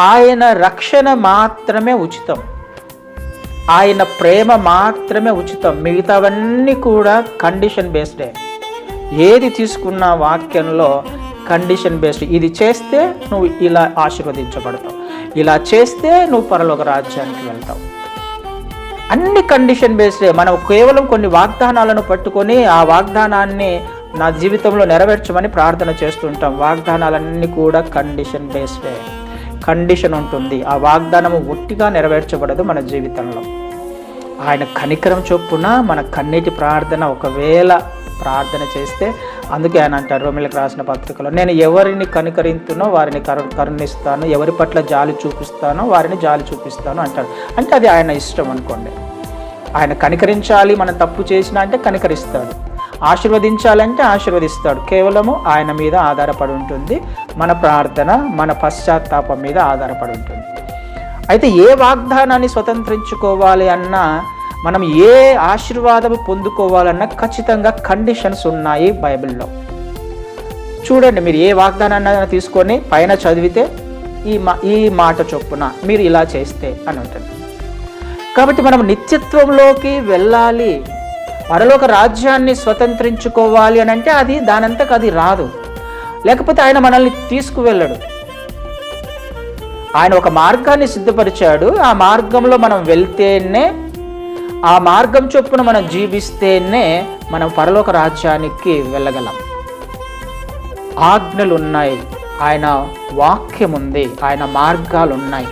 ఆయన రక్షణ మాత్రమే ఉచితం. ఆయన ప్రేమ మాత్రమే ఉచితం. మిగతావన్నీ కూడా కండిషన్ బేస్డే ఏది తీసుకున్న వాక్యంలో కండిషన్ బేస్డ్ ఇది చేస్తే నువ్వు ఇలా ఆశీర్వదించబడతావు. ఇలా చేస్తే నువ్వు పరలోక రాజ్యానికి వెళ్తావు. అన్ని కండిషన్ బేస్డే మనం కేవలం కొన్ని వాగ్దానాలను పట్టుకొని ఆ వాగ్దానాన్ని నా జీవితంలో నెరవేర్చమని ప్రార్థన చేస్తుంటాం. వాగ్దానాలన్నీ కూడా కండిషన్ బేస్డే కండిషన్ ఉంటుంది. ఆ వాగ్దానము ఒట్టిగా నెరవేర్చబడదు మన జీవితంలో. ఆయన కనికరం చొప్పున మన కన్నీటి ప్రార్థన ఒకవేళ ప్రార్థన చేస్తే అందుకే ఆయన అంటారు రోమిలకు రాసిన పత్రికలో నేను ఎవరిని కనికరింతునో వారిని కరు కరుణిస్తాను ఎవరి పట్ల జాలి చూపిస్తానో వారిని జాలి చూపిస్తాను అంటాడు. అంటే అది ఆయన ఇష్టం అనుకోండి. ఆయన కనికరించాలి మనం తప్పు చేసినా అంటే కనికరిస్తాడు. ఆశీర్వదించాలంటే ఆశీర్వదిస్తాడు. కేవలము ఆయన మీద ఆధారపడి ఉంటుంది. మన ప్రార్థన మన పశ్చాత్తాపం మీద ఆధారపడి ఉంటుంది. అయితే ఏ వాగ్దానాన్ని స్వతంత్రించుకోవాలి అన్నా మనం ఏ ఆశీర్వాదం పొందుకోవాలన్నా ఖచ్చితంగా కండిషన్స్ ఉన్నాయి బైబిల్లో. చూడండి మీరు ఏ వాగ్దానాన్ని తీసుకొని పైన చదివితే ఈ మా ఈ మాట చొప్పున మీరు ఇలా చేస్తే అని ఉంటుంది. కాబట్టి మనం నిత్యత్వంలోకి వెళ్ళాలి. పరలోక రాజ్యాన్ని స్వతంత్రించుకోవాలి అని అంటే అది దానంతకు అది రాదు. లేకపోతే ఆయన మనల్ని తీసుకువెళ్ళడు. ఆయన ఒక మార్గాన్ని సిద్ధపరిచాడు. ఆ మార్గంలో మనం వెళ్తేనే ఆ మార్గం చొప్పున మనం జీవిస్తేనే మనం పరలోక రాజ్యానికి వెళ్ళగలం. ఆజ్ఞలు ఉన్నాయి ఆయన వాక్యం ఉంది ఆయన మార్గాలు ఉన్నాయి